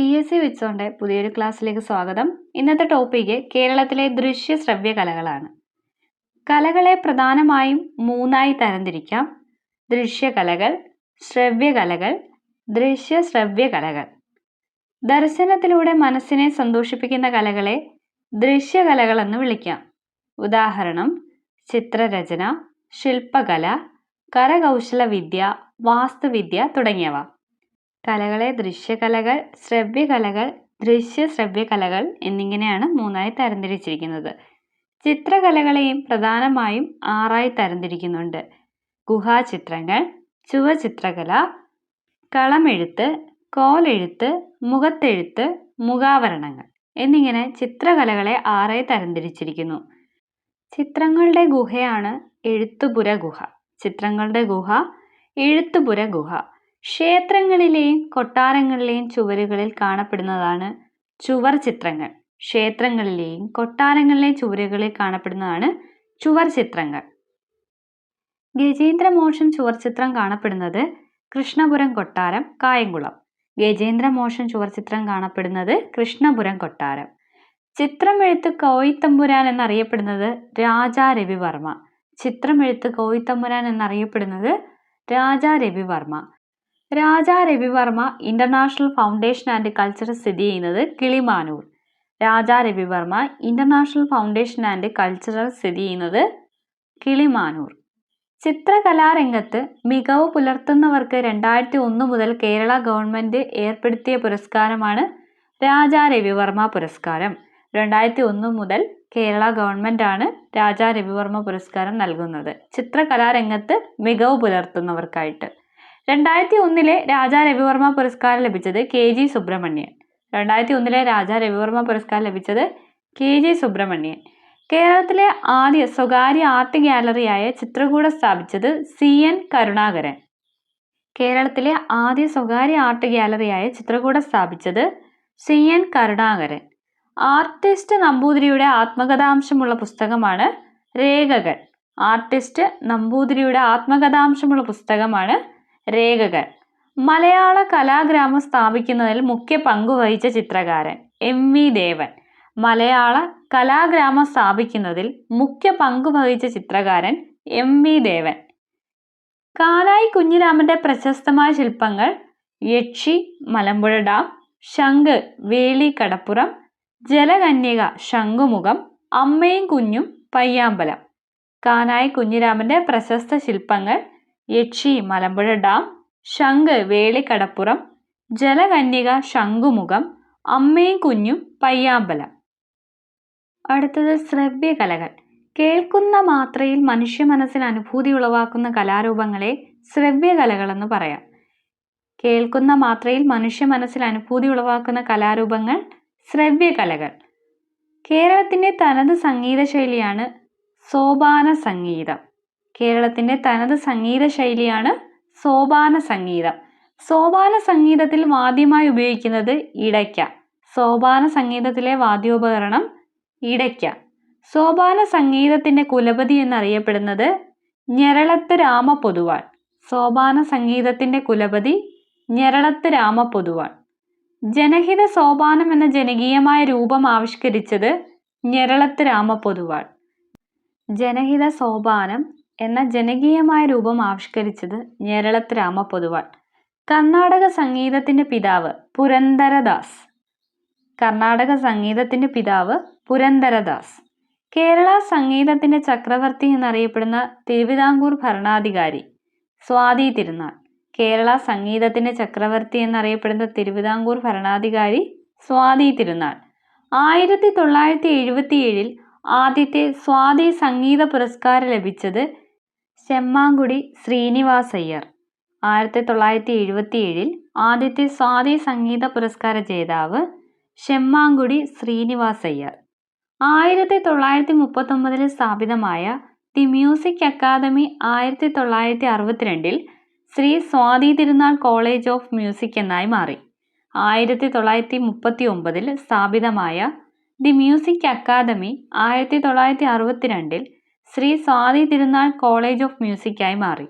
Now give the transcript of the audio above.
P S C വിച്ചോന്റെ പുതിയൊരു ക്ലാസ്സിലേക്ക് സ്വാഗതം. ഇന്നത്തെ ടോപ്പിക്ക് കേരളത്തിലെ ദൃശ്യ ശ്രവ്യ കലകളാണ്. കലകളെ പ്രധാനമായും മൂന്നായി തരംതിരിക്കാം. ദൃശ്യകലകൾ ശ്രവ്യകലകൾ ദൃശ്യ ശ്രവ്യ കലകൾ. ദർശനത്തിലൂടെ മനസ്സിനെ സന്തോഷിപ്പിക്കുന്ന കലകളെ ദൃശ്യകലകളെന്ന് വിളിക്കാം. ഉദാഹരണം ചിത്രരചന ശില്പകല കരകൗശല വിദ്യ വാസ്തുവിദ്യ തുടങ്ങിയവ. കലകളെ ദൃശ്യകലകൾ ശ്രവ്യകലകൾ ദൃശ്യ ശ്രവ്യകലകൾ എന്നിങ്ങനെയാണ് മൂന്നായി തരംതിരിച്ചിരിക്കുന്നത്. ചിത്രകലകളെയും പ്രധാനമായും ആറായി തരംതിരിക്കുന്നുണ്ട്. ഗുഹാചിത്രങ്ങൾ ചുവചിത്രകല കളമെഴുത്ത് കോലെഴുത്ത് മുഖത്തെഴുത്ത് മുഖാവരണങ്ങൾ എന്നിങ്ങനെ ചിത്രകലകളെ ആറായി തരംതിരിച്ചിരിക്കുന്നു. ചിത്രങ്ങളുടെ ഗുഹയാണ് എഴുത്തുപുര ഗുഹ ചിത്രങ്ങളുടെ ഗുഹ എഴുത്തുപുര ഗുഹ ക്ഷേത്രങ്ങളിലെയും കൊട്ടാരങ്ങളിലെയും ചുവരുകളിൽ കാണപ്പെടുന്നതാണ് ചുവർ ചിത്രങ്ങൾ. ക്ഷേത്രങ്ങളിലെയും കൊട്ടാരങ്ങളിലെയും ചുവരുകളിൽ കാണപ്പെടുന്നതാണ് ചുവർ ചിത്രങ്ങൾ. ഗജേന്ദ്രമോഷൻ ചുവർ ചിത്രം കാണപ്പെടുന്നത് കൃഷ്ണപുരം കൊട്ടാരം കായംകുളം. ഗജേന്ദ്രമോഷൻ ചുവർ ചിത്രം കാണപ്പെടുന്നത് കൃഷ്ണപുരം കൊട്ടാരം. ചിത്രമെഴുത്ത് കോയിത്തമ്പുരാൻ എന്നറിയപ്പെടുന്നത് രാജാ രവിവർമ്മ. ചിത്രമെഴുത്ത് കോയിത്തമ്പുരാൻ എന്നറിയപ്പെടുന്നത് Raja Ravi Varma. Raja Ravi Varma international foundation and culture സ്ഥിതി ചെയ്യുന്നത് Kilimanoor. Raja Ravi Varma international foundation and cultural സ്ഥിതി ചെയ്യുന്നത് കിളിമാനൂർ. ചിത്രകലാരംഗത്ത് മികവ് പുലർത്തുന്നവർക്ക് രണ്ടായിരത്തി ഒന്ന് മുതൽ കേരള ഗവൺമെന്റ് ഏർപ്പെടുത്തിയ പുരസ്കാരമാണ് രാജാ രവിവർമ്മ പുരസ്കാരം. രണ്ടായിരത്തി ഒന്ന് മുതൽ കേരള ഗവൺമെന്റാണ് രാജാ രവിവർമ്മ പുരസ്കാരം നൽകുന്നത്. ചിത്രകലാരംഗത്ത് മികവ് പുലർത്തുന്നവർക്കായിട്ട്. രണ്ടായിരത്തി ഒന്നിലെ രാജാ രവിവർമ്മ പുരസ്കാരം ലഭിച്ചത് കെ ജി സുബ്രഹ്മണ്യൻ. രണ്ടായിരത്തി ഒന്നിലെ രാജാ രവിവർമ്മ പുരസ്കാരം ലഭിച്ചത് കെ ജി സുബ്രഹ്മണ്യൻ. കേരളത്തിലെ ആദ്യ സ്വകാര്യ ആർട്ട് ഗാലറിയായ ചിത്രകൂട സ്ഥാപിച്ചത് സി എൻ കരുണാകരൻ. കേരളത്തിലെ ആദ്യ സ്വകാര്യ ആർട്ട് ഗാലറിയായ ചിത്രകൂട സ്ഥാപിച്ചത് സി എൻ കരുണാകരൻ. ആർട്ടിസ്റ്റ് നമ്പൂതിരിയുടെ ആത്മകഥാംശമുള്ള പുസ്തകമാണ് രേഖകൾ. ആർട്ടിസ്റ്റ് നമ്പൂതിരിയുടെ ആത്മകഥാംശമുള്ള പുസ്തകമാണ് രേഖകൾ. മലയാള കലാഗ്രാമം സ്ഥാപിക്കുന്നതിൽ മുഖ്യ പങ്കുവഹിച്ച ചിത്രകാരൻ എം വി ദേവൻ. മലയാള കലാഗ്രാമം സ്ഥാപിക്കുന്നതിൽ മുഖ്യ പങ്കുവഹിച്ച ചിത്രകാരൻ എം വി ദേവൻ. കാലായി കുഞ്ഞിരാമന്റെ പ്രശസ്തമായ ശില്പങ്ങൾ യക്ഷി മലമ്പുഴ ഡാം ശംഖ് വേലി കടപ്പുറം ജലകന്യക ശംഖുമുഖം അമ്മയും കുഞ്ഞും പയ്യാമ്പലം. കാനായി കുഞ്ഞിരാമന്റെ പ്രശസ്ത ശില്പങ്ങൾ യക്ഷി മലമ്പുഴ ഡാം ശംഖ് വേളിക്കടപ്പുറം ജലകന്യക ശംഖുമുഖം അമ്മയും കുഞ്ഞും പയ്യാമ്പലം. അടുത്തത് ശ്രവ്യകലകൾ. കേൾക്കുന്ന മാത്രയിൽ മനുഷ്യ മനസ്സിന് അനുഭൂതി ഉളവാക്കുന്ന കലാരൂപങ്ങളെ ശ്രവ്യകലകളെന്ന് പറയാം. കേൾക്കുന്ന മാത്രയിൽ മനുഷ്യ മനസ്സിൽ അനുഭൂതി ഉളവാക്കുന്ന കലാരൂപങ്ങൾ ശ്രവ്യകലകൾ. കേരളത്തിന്റെ തനത് സംഗീത ശൈലിയാണ് സോപാന സംഗീതം കേരളത്തിന്റെ തനത് സംഗീത ശൈലിയാണ് സോപാന സംഗീതം. സോപാന സംഗീതത്തിൽ വാദ്യമായി ഉപയോഗിക്കുന്നത് ഇടയ്ക്ക. സോപാന സംഗീതത്തിലെ വാദ്യോപകരണം ഇടയ്ക്ക. സോപാന സംഗീതത്തിന്റെ കുലപതി എന്നറിയപ്പെടുന്നത് ഞെരളത്ത് രാമ പൊതുവാൾ സോപാന സംഗീതത്തിന്റെ കുലപതി ഞെരളത്ത് രാമ പൊതുവാൾ ജനഹിത സോപാനം എന്ന ജനകീയമായ രൂപം ആവിഷ്കരിച്ചത് ഞെരളത്ത് രാമ പൊതുവാൾ ജനഹിത സോപാനം എന്ന ജനകീയമായ രൂപം ആവിഷ്കരിച്ചത് ഞെരളത്ത് രാമ പൊതുവാൾ. കർണാടക സംഗീതത്തിന്റെ പിതാവ് പുരന്ദരദാസ്. കർണാടക സംഗീതത്തിന്റെ പിതാവ് പുരന്ദരദാസ്. കേരള സംഗീതത്തിന്റെ ചക്രവർത്തി എന്നറിയപ്പെടുന്ന തിരുവിതാംകൂർ ഭരണാധികാരി സ്വാതി തിരുനാൾ. കേരള സംഗീതത്തിന്റെ ചക്രവർത്തി എന്നറിയപ്പെടുന്ന തിരുവിതാംകൂർ ഭരണാധികാരി സ്വാതി തിരുനാൾ. ആയിരത്തി തൊള്ളായിരത്തി എഴുപത്തി ഏഴിൽ ആദ്യത്തെ സ്വാതി സംഗീത പുരസ്കാരം ലഭിച്ചത് ചെമ്മാങ്കുടി ശ്രീനിവാസയ്യർ ആയിരത്തി തൊള്ളായിരത്തി എഴുപത്തി ഏഴിൽ ആദ്യത്തെ സ്വാതി സംഗീത പുരസ്കാര ജേതാവ് ചെമ്മാങ്കുടി ശ്രീനിവാസയ്യർ ആയിരത്തി തൊള്ളായിരത്തി മുപ്പത്തൊമ്പതിൽ സ്ഥാപിതമായ ദി മ്യൂസിക് അക്കാദമി ആയിരത്തി തൊള്ളായിരത്തി അറുപത്തിരണ്ടിൽ Shri Swathi Thirunal college of music എന്നായി മാറി. ആയിരത്തി തൊള്ളായിരത്തി മുപ്പത്തി ഒമ്പതിൽ സ്ഥാപിതമായ ദി മ്യൂസിക് അക്കാദമി ആയിരത്തി തൊള്ളായിരത്തി അറുപത്തിരണ്ടിൽ ശ്രീ സ്വാതി തിരുനാൾ കോളേജ് ഓഫ് മ്യൂസിക്കായി മാറി.